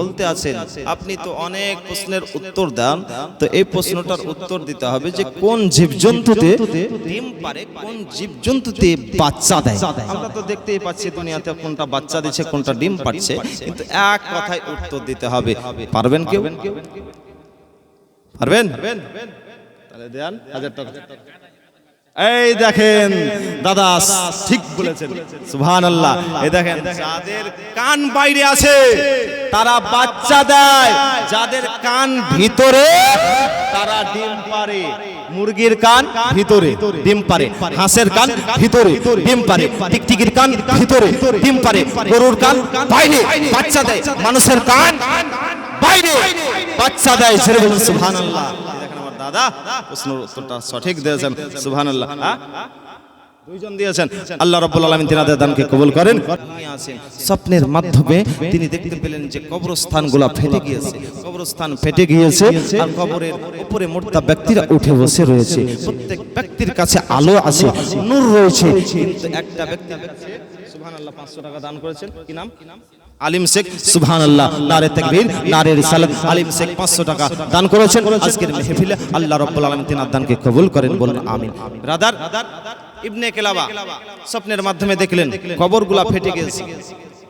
বলতে আছেন আপনি তো অনেক প্রশ্নের উত্তর দেন তো এই প্রশ্নটার উত্তর দিতে হবে যে কোন জীবজন্তুতে ডিম পারে কোন জীবজন্তুতে বাচ্চা দেয়? আমরা তো দেখতেই পাচ্ছি দুনিয়াতে কোনটা বাচ্চা দিচ্ছে কোনটা ডিম পাচ্ছে। কিন্তু এক কথায় উত্তর দিতে হবে। পারবেন কেউ? পারবেন? তাহলে দেন হাজার টাকা। এই দেখেন দাদা ঠিক বলেছেন। সুবহান আল্লাহ এই দেখেন যাদের কান বাইরে আছে তারা বাচ্চা দেয়। যাদের কান ভিতরে তারা ডিম পারে। মুরগির কান ভিতরে ডিম পারে। হাঁসের কান ভিতরে ডিম পারে। টিকটিকির কান ভিতরে ডিম পারে। গরুর কান বাইরে বাচ্চা দেয়। মানুষের কান বাইরে। বাচ্চা দেয় ছেড়ে বলুন দেখেন আমার দাদা, প্রশ্নের উত্তরটা সঠিক দিয়েছেন। সুবহানাল্লাহ। হ্যাঁ? স্বপ্নের মাধ্যমে তিনি দেখতে পেলেন যে ফেটে গিয়েছে। কবরস্থান ফেটে গিয়েছে কবরের উপরে ব্যক্তিরা উঠে বসে রয়েছে। ব্যক্তির কাছে আলো একটা ব্যক্তি, সুবহানাল্লাহ 500 টাকা দান করেছেন। আলিম শেখ সুবহানাল্লাহ নারে তাকবীর নারে রিসালাত। আলিম শেখ 500 টাকা দান করেছেন। আজকের মেহফিলে আল্লাহ রাব্বুল আলামিন তিনার দানকে কবুল করেন বলুন আমিন। রাদার ইবনে কেলাবা স্বপ্নের মাধ্যমে দেখলেন কবরগুলা ফেটে গেছে।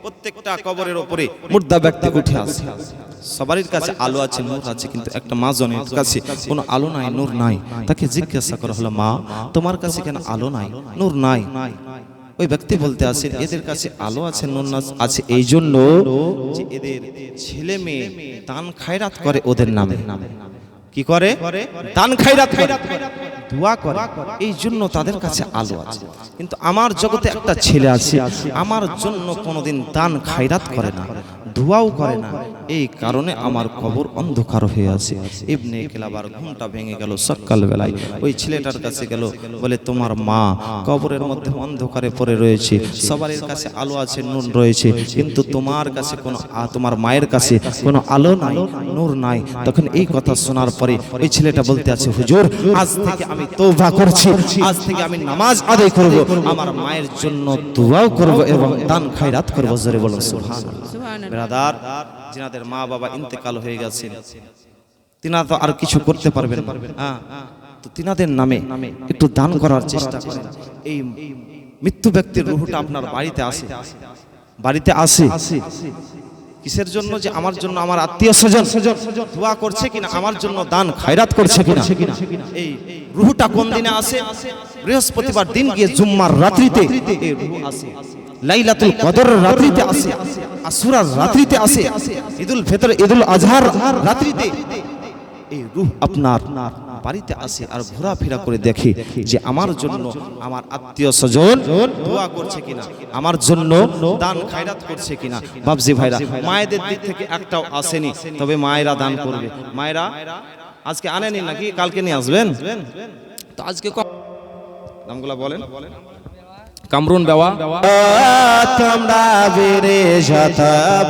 প্রত্যেকটা কবরের উপরে মুর্দা ব্যক্তি উঠে আসে সবারই কাছে আলো আছে নূর আছে কিন্তু একটা মা জনের কাছে কোনো আলো নাই নূর নাই। তাকে জিজ্ঞাসা করা হলো মা তোমার কাছে কেন আলো নাই? নূর নাই? ওই ব্যক্তি বলতে আছেন এদের কাছে আলো আছে নূর না- আছে এই জন্য যে এদের ছেলে মেয়ে দান খায়রাত করে ওদের নামে। কি করে? দান খায়রাত করে, দোয়া করে। এই জন্য তাদের কাছে আলো আছে। কিন্তু আমার জগতে একটা ছেলে আছে, আমার জন্য কোনোদিন দান খায়রাত করে না, দোয়াও করে না এই কারণে আমার কবর অন্ধকার হয়ে আছে। ইবনে কেলাবার ঘুমটা ভেঙে গেল সকাল বেলায়। ওই ছেলেটার কাছে গেল বলে তোমার মা কবরের মধ্যে অন্ধকারে পড়ে রয়েছে। সবার কাছে আলো আছে নুন রয়েছে। কিন্তু তোমার কাছে কোনো তোমার মায়ের কাছে কোনো আলো নাই নূর নাই। তখন এই কথা শোনার পরে ওই ছেলেটা বলতে আছে হুজুর আজ থেকে আমি তৌবা করছি আজ থেকে আমি নামাজ আদায় করব। আমার মায়ের জন্য দোয়াও করব এবং দান খায়রাত করব। জোরে বলুন সুবহানাল্লাহ। ব্রাদার যিনাদের মা বাবা ইন্তেকাল হয়ে গেছেন তিনারা তো আর কিছু করতে পারবেন হ্যাঁ তো তিনাদের নামে একটু দান করার চেষ্টা করেন। এই মৃত্যু ব্যক্তির রুহটা আপনার বাড়িতে আসে। বাড়িতে আসে। কিসের জন্য যে আমার জন্য আমার আত্মীয় স্বজন দোয়া করছে কিনা, আমার জন্য দান, খায়রাত করছে কিনা? এই রুহটা কোন দিনে আসে? বৃহস্পতিবার দিন গিয়ে জুম্মার রাত্রিতে এই রুহ আসে। লাইলাতুল কদর রাত্রিতে আসে আসুরার রাত্রিতে আসে, ঈদুল ফিতর, ঈদুল আজহার রাত্রিতে এই রূহ আপনার বাড়িতে আসে আর ঘোরাফেরা করে দেখে যে আমার জন্য আমার আত্মীয় স্বজন দোয়া করছে কিনা, আমার জন্য দান খায়রাত করছে কিনা। বাবজি ভাইরা, মায়েদের দিক থেকে একটাও আসেনি, তবে মায়েরা দান করবে। মায়েরা, আজকে আনেনি নাকি? কালকে নিয়ে আসবেন? তো আজকে নামগুলা বলেন। কামরুন বেওয়া। তোমরা বীরে শত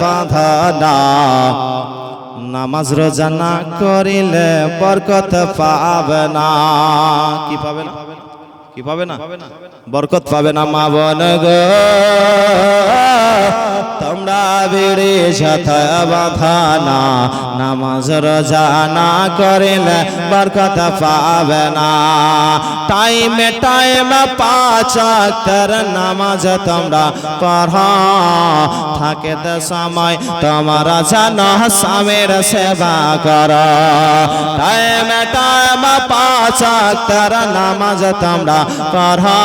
বাঁধনা নামাজ রোজা না করিলে বরকত পাবে না। কি পাবে না? কি পাবে না? বরকত পাবে না মা বোন গো। তোমরা বেড়ে সাথে বাঁধানা নামাজ রোজা না করিলে বরকত পাবে না। টাইমে টাইমে পাঁচ নামাজ তোমরা পড়া। থাকে তো সময় তোমরা জানো স্বামীর সেবা কর। টাইমে টাইমে পাঁচ নামাজ তোমরা পড়া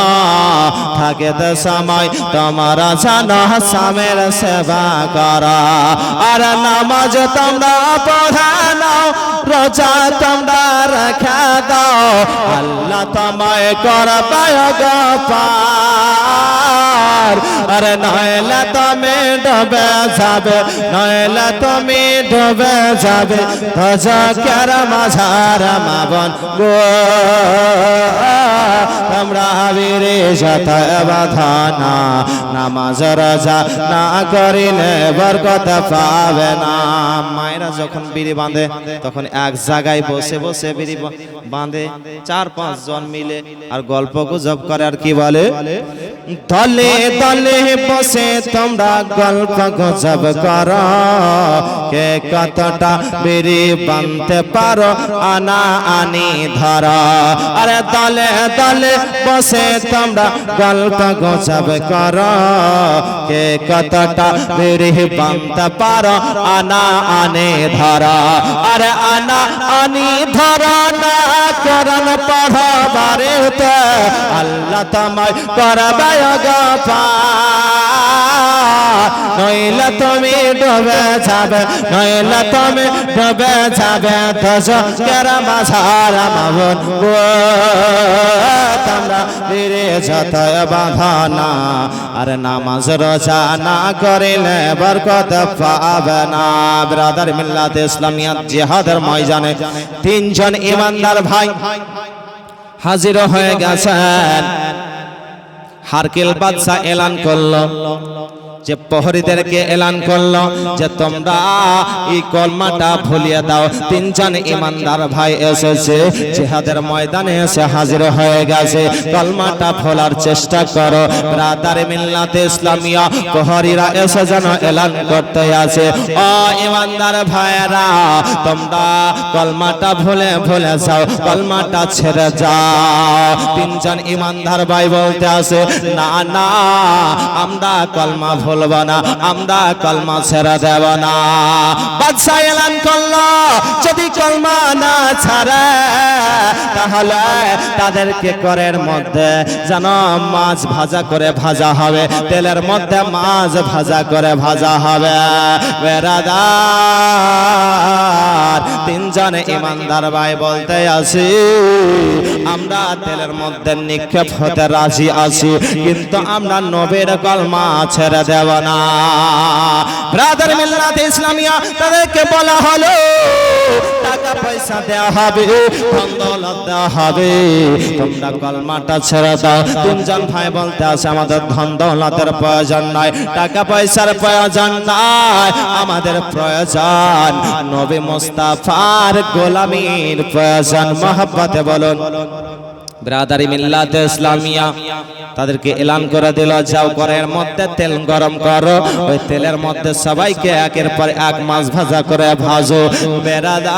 থাকে সময় তোমরা জানো স্বামীর সেবা কর। আর নামাজ তোমরা পড়া নাও, রোজা তোমরা রাখা দাও। আল্লাহ তোমায় করবে গো আরে নয়লা তুমি ডুবে যাবে নয়লা তুমি ডুবে যাবে ভজকের মাঝার মাবন গো। তোমরা বীরে শত বাধানা নামাজ রাজা না করিলে বরকত পাবে না মায়েরা যখন বিড়ি বাঁধে তখন এক জায়গায় বসে বসে বিড়ি বাঁধে চার পাঁচ জন মিলে আর গল্প গুজব করে আর কি বলে দলে দলে বসে তোমরা গল্প গুজব করো। কে কতটা বিড়ি বানতে পারো, আনা আনি ধরা। আরে দলে দলে বসে তোমরা গল্প গুজব করো। কে কতটা বিড়ি বানতে পারো, আনা আনে ধরা। আরে আনা আনি ধরা না করন পড়াবারে আল্লাহ তোমায় করবে গপা নইলে তুমি ডুবে যাবে, নইলে তুমি যাবে। তোমরা ধীরে বাঁধানা, আর নামাজ রোজা না করিলে বরকত পাবে না। ব্রাদার মিল্লাত ইসলামিয়াত জিহাদের ময়দানে তিনজন ইমানদার ভাই হাজির হয়ে গেছেন। হারকিল বাদশাহ এলান করল। যে প্রহরীদেরকে এলান করল, যে তোমরা এই কলমাটা ভুলিয়ে দাও। তিনজন ইমানদার ভাই এসেছে, জিহাদের ময়দানে এসে হাজির হয়ে গেছে। কলমাটা ভোলার চেষ্টা করো। ব্রাদার মিল্লাতে ইসলামিয়া, প্রহরীরা এসে যেন এলান করতে আছে ও ইমানদার ভাইয়েরা, তোমরা কলমাটা ভুলে ভুলে যাও, কলমাটা ছেড়ে যাও। তিনজন ইমানদার ভাই বলতে আছে না না, আমরা কলমা ভুলব না আমরা কলমা ছেড়ে দেব না বাদশাহ এলান করল যদি কলমা না ছাড়ে তাহলে তাদেরকে করের মধ্যে যেন মাছ ভাজা করে ভাজা হবে, তেলের মধ্যে মাছ ভাজা করে ভাজা হবে। তিনজন ইমানদার ভাই বলতে আসি, আমরা তেলের মধ্যে নিক্ষেপ হতে রাজি আছি, কিন্তু আমরা নবীর কলমা ছেড়ে দেব না। ব্রাদার মিল্লাত ইসলামিয়া, তাদেরকে বলা হলো, টাকা পয়সা দেওয়া হবে, ধন দেওয়া হবে। তোমরা কলমাটা ছেড়ে দাও। তিনজন ভাই বলতে আছে, আমাদের ধন দৌলতের প্রয়োজন নাই, টাকা পয়সার প্রয়োজন নাই, আমাদের প্রয়োজন নবী মুস্তাফার গোলামীর প্রয়োজন। মহাব্বতে বলুন। ব্রাদারি মিল্লাতে ইসলামিয়া, তাদেরকে এলান করে দিল, যাও করের মধ্যে তেল গরম করো। ওই তেলের মধ্যে সবাইকে একের পর এক মাছ ভাজা করে ভাজো। বেরাদার,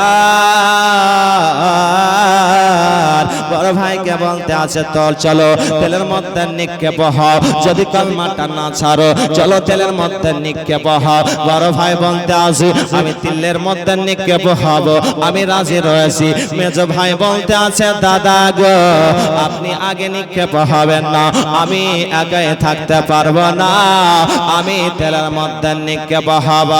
বড় ভাইকে বলতে আছে তল চলো, তেলের মধ্যে নিক্ষেপ হও। যদি কলমাটা না ছাড়ো, চলো তেলের মধ্যে নিক্ষেপ হও। বড় ভাই বলতে আছে, আমি তিলের মধ্যে নিক্ষেপ হব, আমি রাজি রয়েছি। মেজ ভাই বলতে আছে, দাদা গো আপনি আগে নিক্ষেপ হবেন না। আমি একাই থাকতে পারব না। আমি তেলের মধ্যে নিক্ষেপ হব।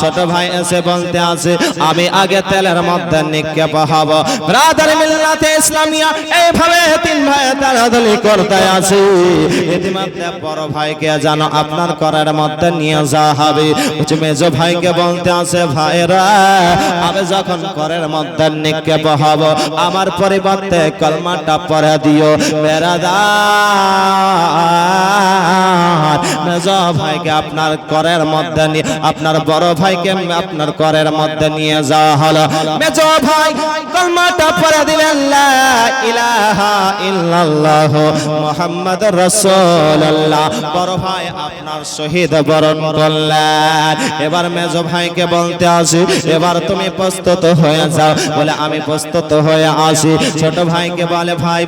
ছোট ভাই এসে বলতে আছে, আমি আগে তেলের মধ্যে নিক্ষেপ হব। ব্রাদার মিল্লাতে ইসলামিয়া, এইভাবে তিন ভাই তাড়াতাড়ি করতে আছে। ইতিমধ্যে বড় ভাইকে জানো আপনার করার মধ্যে নিয়ে যাওয়া হবে। মেজ ভাইকে বলতে আছে ভাইরা আমি যখন করের মধ্যে নিক্ষেপ হব, আমার পরিবর্তে কলমাটা পরে দিও বেড়াদার মেজ ভাইকে আপনার করের মধ্যে নিয়ে আপনার বড় ভাইকে আপনার করের মধ্যে নিয়ে যাওয়া হলো। মেজ ভাই কলমাটা পরে দিলেন, লা ইলাহা ইল্লাল্লাহ মুহাম্মদ রাসূলুল্লাহ। বড় ভাই আপনার শহীদ বরণ করলেন। এবার মেজ ভাইকে বলতে আসি, এবার তুমি প্রস্তুত হয়ে যাও। বলে, আমি প্রস্তুত হয়ে আসি। ছোট ভাইকে বলে, ভাই,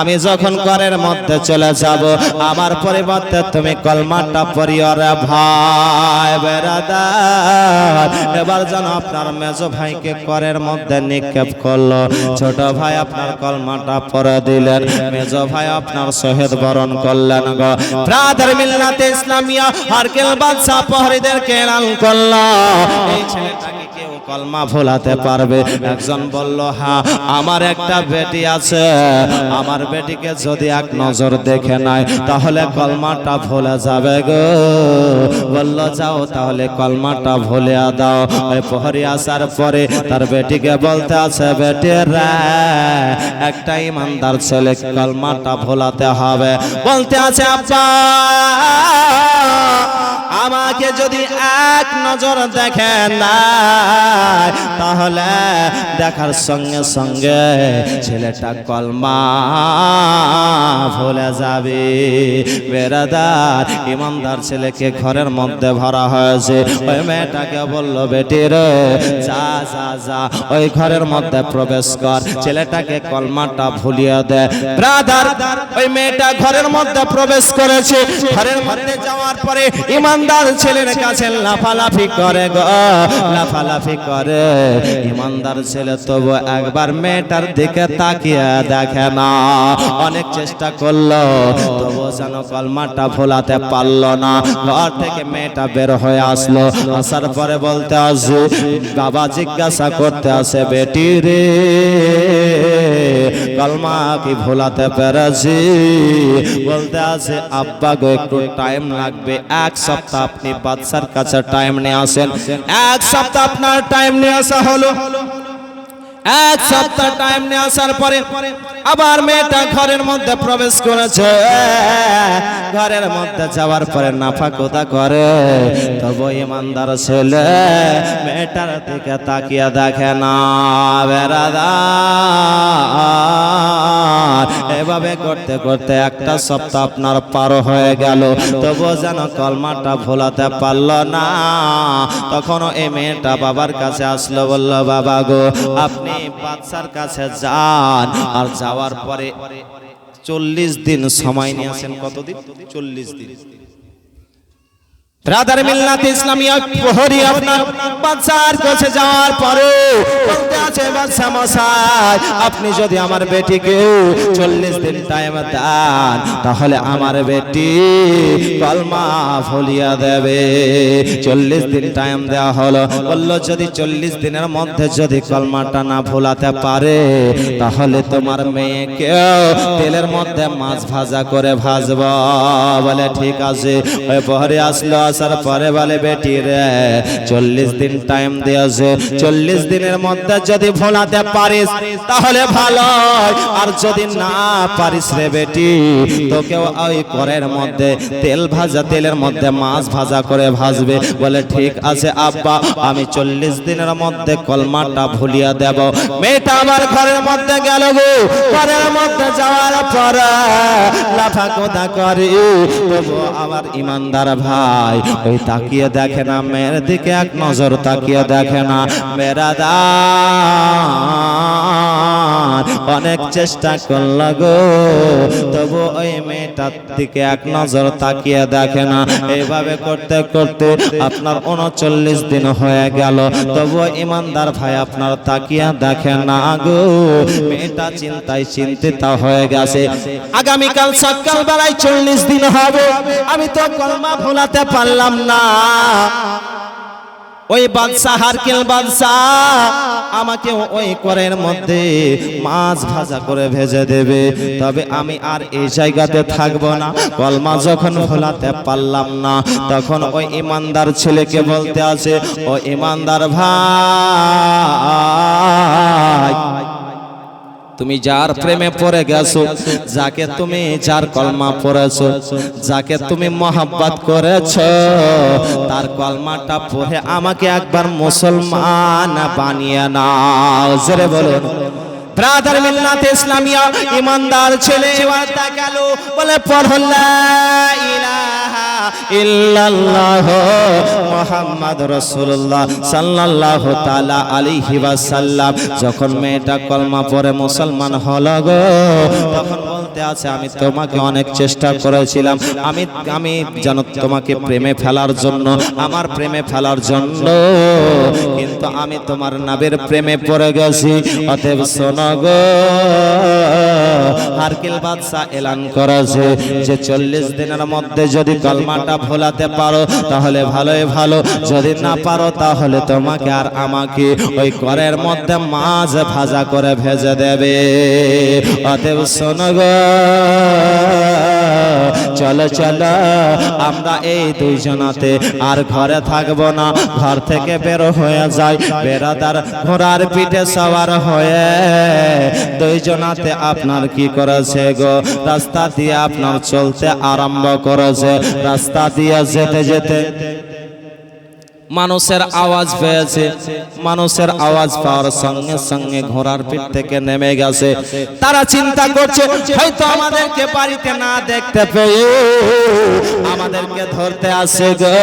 আমি যখন ঘরের মধ্যে চলে যাব, আমার পরিবর্তে তুমি কলমাটা পরিয়ার ভাই বেড়াদার এবার যেন আপনার মেজ ভাইকে করের মধ্যে নিক্ষেপ করল। ছোট ভাই আপনার কলমাটা পরে দিলেন। মেজ ভাই আপনার শহীদ বরণ করলেন গো। ব্রাদার মিল্লাতে ইসলামিয়া, হারকেল বাদশা প্রহরীদেরকে এলান করল। এই ছেলেটাকে কেউ কলমা ভোলাতে পারবে? একজন বলল হ্যাঁ আমার একটা বেটি আছে আমার বেটিকে যদি এক নজর দেখে নাই, তাহলে কলমাটা ভুলে যাবে গো। বলল, যাও তাহলে কলমাটা ভুলে দাও। ওই প্রহরী আসার পরে তার বেটিকে বলতে আছে বেটি রে একটা ইমানদার ছেলে কলমাটা ভোলাতে হবে। বলতে আছে, আব্বা আমাকে যদি এক নজর দেখেন না তাহলে দেখার সঙ্গে সঙ্গে ছেলেটা কলমা ভুলে যাবে। বেরাদার, ইমানদার ছেলেকে ঘরের মধ্যে ভরা হয়েছে। ওই মেয়েটাকে বলল, বেটি রে, যা যা যা, ওই ঘরের মধ্যে প্রবেশ কর। ছেলেটাকে কলমাটা ভুলিয়ে দে। ব্রাদার, ওই মেয়েটা ঘরের মধ্যে প্রবেশ করেছে। ঘরের মধ্যে যাওয়ার পরে ইমানদার ছেলের কাছে লাফালাফি করে গো, লাফালাফি করে। ইমানদার ছেলে তবু একবার মেয়েটার দিকে তাকিয়ে দেখে না। অনেক চেষ্টা করল তবু যেন কলমাটা ভোলাতে পারল না। ঘর থেকে মেয়েটা বের হয়ে আসলো, আসার পরে বলতে আসে, বাবা জিজ্ঞাসা করতে আসে, বেটি রে, কলমা কি ভোলাতে পেরেছি? বলতে আছে আব্বা গো, একটু টাইম লাগবে, এক সপ্তাহ আপনি বাদশার কাছে টাইম নিয়ে আসেন। এক সপ্তাহ আপনার টাইম নিয়ে আসা হলো। এক সপ্তাহ টাইম নিয়ে আসার পরে আবার মেয়েটা ঘরের মধ্যে প্রবেশ করেছে। ঘরের মধ্যে যাওয়ার পরে নাফা কোথা করে। তবু ইমানদার ছেলে, মেয়েটার দিকে তাকিয়ে দেখে না বেড়াদার এভাবে করতে করতে একটা সপ্তাহ আপনার পার হয়ে গেল। তবু যেন কলমাটা ভোলাতে পারল না। তখনও এই মেয়েটা বাবার কাছে আসলো, বলল, বাবা গো, আপনি বাচ্চার কাছে যান। আর যাওয়ার পরে চল্লিশ দিন সময় নিয়ে আসেন কতদিন? চল্লিশ দিন। ব্রাদার মিল্লাত ইসলামিয়া প্রহরী আপনার বাচ্চার কাছে যাওয়ার পরে বলতে আছে বাচ্চা মশাই, আপনি যদি আমার বেটিকে চল্লিশ দিন টাইম দেন, তাহলে আমার বেটি কলমা ফলিয়া দেবে। চল্লিশ দিন টাইম দেওয়া হলো। বলল, যদি চল্লিশ দিনের মধ্যে যদি কলমাটা না ভোলাতে পারে, তাহলে তোমার মেয়েকেও তেলের মধ্যে মাছ ভাজা করে ভাজব। বলে, ঠিক আছে। ওই পরে আসলো আসার পরে বলে, বেটি রে, চল্লিশ দিন টাইম দিয়েছে চল্লিশ দিনের মধ্যে যদি ভোলাতে পারিস, তাহলে ভালো আর যদি না পারিস রে বেটি, তোকেও ওই করের মধ্যে তেল ভাজা, তেলের মধ্যে মাছ ভাজা করে ভাজবে। বলে, ঠিক আছে আব্বা, আমি চল্লিশ দিনের মধ্যে কলমাটা ভুলিয়া দেব। মেয়েটা আমার ঘরের মধ্যে গেল গো। ঘরের মধ্যে যাওয়ার পর লাফা কোথা করে তবু আমার ইমানদার ভাই ওই তাকিয়ে দেখে না মেয়ের দিকে এক নজর তাকিয়ে দেখে না মেরা অনেক চেষ্টা করল গো। তবু ওই মেয়েটার দিকে এক নজর তাকিয়ে দেখে না। এইভাবে করতে করতে আপনার উনচল্লিশ দিন হয়ে গেল। তবু ইমানদার ভাই আপনার তাকিয়া দেখে না গো। মেয়েটা চিন্তায় চিন্তিত হয়ে গেছে। আগামীকাল সকাল বেলায় চল্লিশ দিন হবে। আমি তো কলমা ভোলাতে পারলাম না। ওই বাদশাহ হারকেল বাদশাহ আমাকে ওই করের মধ্যে মাছ ভাজা করে ভেজে দেবে। তবে আমি আর এই জায়গাতে থাকব না। কলমা যখন ভোলাতে পারলাম না, তখন ওই ইমানদার ছেলেকে বলতে আছে ও ইমানদার ভাই তুমি যার প্রেমে পড়ে গেছো, যাকে তুমি যার কলমা পড়েছো, যাকে তুমি মহাব্বত করেছ, তার কলমাটা পড়ে আমাকে একবার মুসলমান বানিয়ে নাও। জোরে বলুন। ব্রাদার মিল্লাত ইসলামিয়া, ইমানদার ছেলে গেল, বলে পড়লা ইলাহা ইল্লাল্লাহ মুহাম্মদ রাসূলুল্লাহ সাল্লাল্লাহু তাআলা আলাইহি ওয়াসাল্লাম। যখন মেয়েটা কলমা পড়ে মুসলমান হলো গো, তখন বলতে আছে, আমি তোমাকে অনেক চেষ্টা করেছিলাম। আমি আমি যেন তোমাকে প্রেমে ফেলার জন্য, আমার প্রেমে ফেলার জন্য, কিন্তু আমি তোমার নাবের প্রেমে পড়ে গেছি। অতএব শোনো গো হারকিল বাদশাহ এলান করেছে যে চল্লিশ দিনের মধ্যে যদি কলমাটা ভোলাতে পারো, তাহলে ভালোই ভালো। যদি না পারো, তাহলে তোমাকে আর আমাকে ওই করের মধ্যে মাছ ভাজা করে ভেজে দেবে। অতএব শোনো গো। চলো চলো আমরা এই দুইজনাতে আর ঘরে থাকব না। ঘর থেকে বের হয়ে যাই। বেড়াদার ঘোড়ার পিঠে সবার হয়ে। দুইজনাতে আপনার কি করেছে গো? রাস্তা দিয়ে আপনার চলতে আরম্ভ করেছে। রাস্তা দিয়ে যেতে যেতে। মানুষের আওয়াজ পেয়েছে। মানুষের আওয়াজ পাওয়ার সঙ্গে সঙ্গে ঘোড়ার পিঠ থেকে নেমে গেছে। তারা চিন্তা করছে, হয়তো আমাদেরকে বাড়িতে না দেখতে পেয়ে আমাদেরকে ধরতে আসে গো।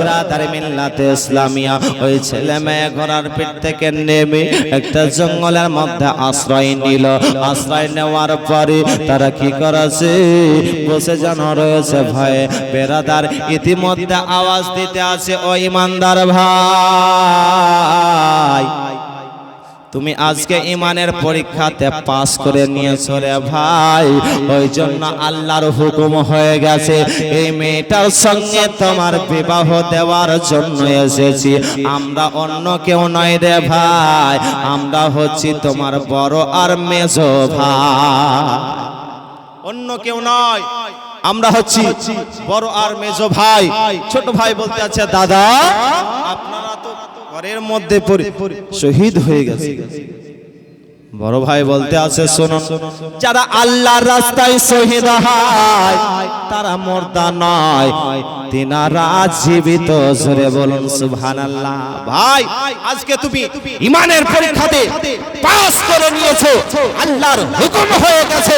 ব্রাদার মিল্লাতে ইসলামিয়া, ওই ছেলে মেয়ে ঘোড়ার পিঠ থেকে নেমে একটা জঙ্গলের মধ্যে আশ্রয় নিল। আশ্রয় নেওয়ার পরে তারা কি করেছে? বসে যেন রয়েছে ভয়ে। বেরাদার ইতিমধ্যে আওয়াজ দিতে আছে ও ইমানদার ভাই, তুমি আজকে ইমানের পরীক্ষাতে পাস করে নিয়েছো রে ভাই। ওই জন্য আল্লাহর হুকুম হয়ে গেছে, এই মেয়েটার সঙ্গে তোমার বিবাহ দেওয়ার জন্য এসেছি। আমরা অন্য কেউ নয় রে ভাই, আমরা হচ্ছি তোমার বড় আর মেজো ভাই। অন্য কেউ নয়। আমরা হচ্ছি বড় আর মেজো ভাই। ছোট ভাই বলতে আছে, দাদা, আপনারা তো ঘরের মধ্যে শহীদ হয়ে গেছে। বড় ভাই বলতে আছে শোনো যারা আল্লাহর রাস্তায় শহীদ হয়, তারা মর্দা নয়। তিনারা জীবিত, জোরে বলুন, সুবহানাল্লাহ। ভাই, আজকে তুমি ইমানের পরীক্ষাতে পাস করে নিয়েছো, আল্লাহর হুকুম হয়ে গেছে।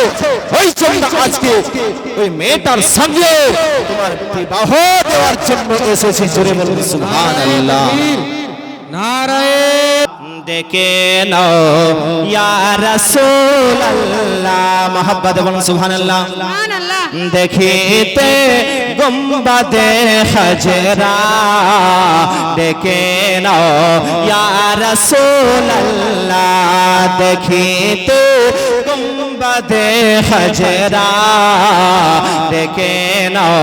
ওই জন্য আজকে ওই মেয়েটার সঙ্গে তোমার বিবাহ দেওয়ার জন্য এসেছি, জোরে বলুন, সুবহানাল্লাহ। ডেকে রাসূলুল্লাহ মোহাব্বত বলুন সুবহানাল্লাহ। দেখিতে গুম্বাদে হজরা ইয়া রাসূলুল্লাহ দেখিতে গুম্বাদে হজরা ডেকে নাও।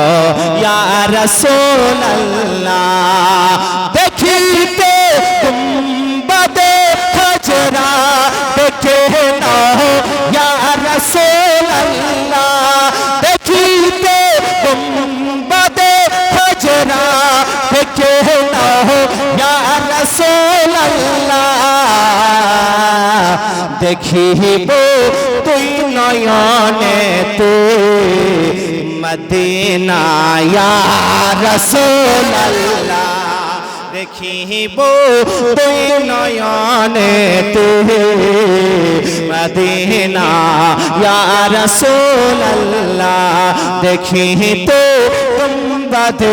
রাসূলুল্লাহ দেখিব তুই নয়নে তুই মদিনা ইয়া রাসূলুল্লাহ দেখিব তুই নয়নে তুই মদিনা ইয়া রাসূলুল্লাহ দেখিতে গুম্বাদ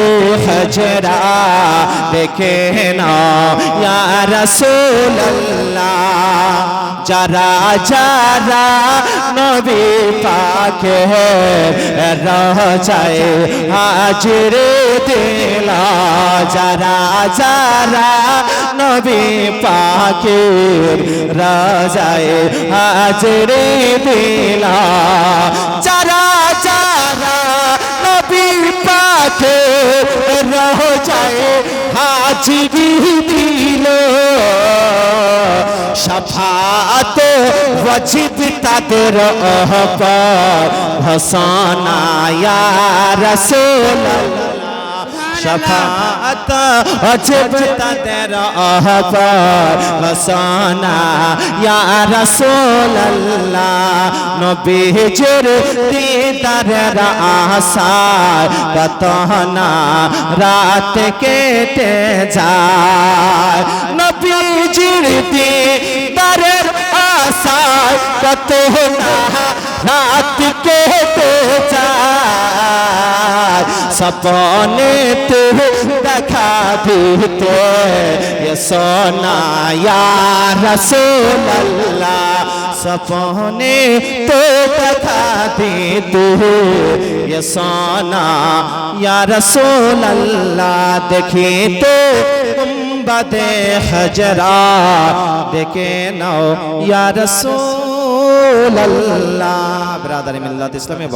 হজরা, দেখে না রাসূলুল্লাহ। যারা যারা নবী পাকে রজায় হাজির দিল, যারা যারা নবী পাকে রজায় হাজির দিল, যারা পাকে যায় হাজির দিল। সাফাত ওয়াজিব তাদের অহপর হসানা ইয়া রাসূলুল্লাহ। শফাত ওয়াজিব তাদের অহপর হসানা ইয়া রাসূলুল্লাহ, নবীজির দিদারের আশায় কত না রাত কেটে যায়। নবীজির দিদারের আশায় কত सपने तू देखा पीते ये सोना यार रसूल्ला सपने तो देखा तू ये सोना यार रसूल्ला देखी तो गुम्बदे हजरा देखे नौ यार रसूल अल्लाह बरदर मिल्लत इस्लामी